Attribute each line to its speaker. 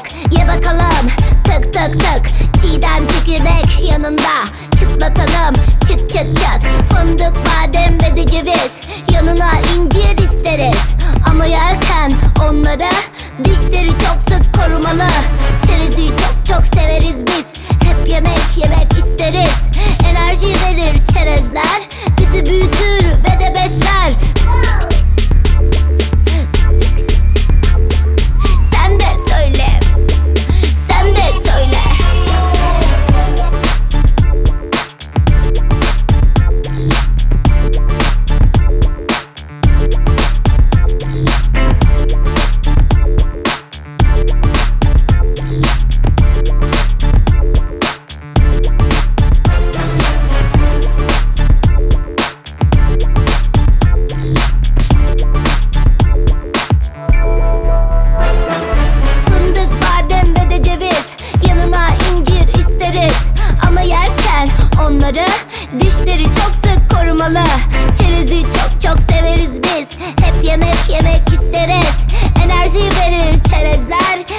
Speaker 1: tık Ye bakalım. Tık tık tık. Çiğdem çekirdek yanında. Çıtlatalım çıt çıt çıt. Fındık, badem ve de ceviz. Yanına incir isteriz. Ama yerken onları Dişleri çok sık korumalı. Çerezi çok çok severiz biz. Hep yemek yemek isteriz. Enerji verir çerezler. Bizi büyütür. onları Dişleri çok sık korumalı. Çerezi çok çok severiz biz. Hep yemek yemek isteriz. Enerji verir çerezler.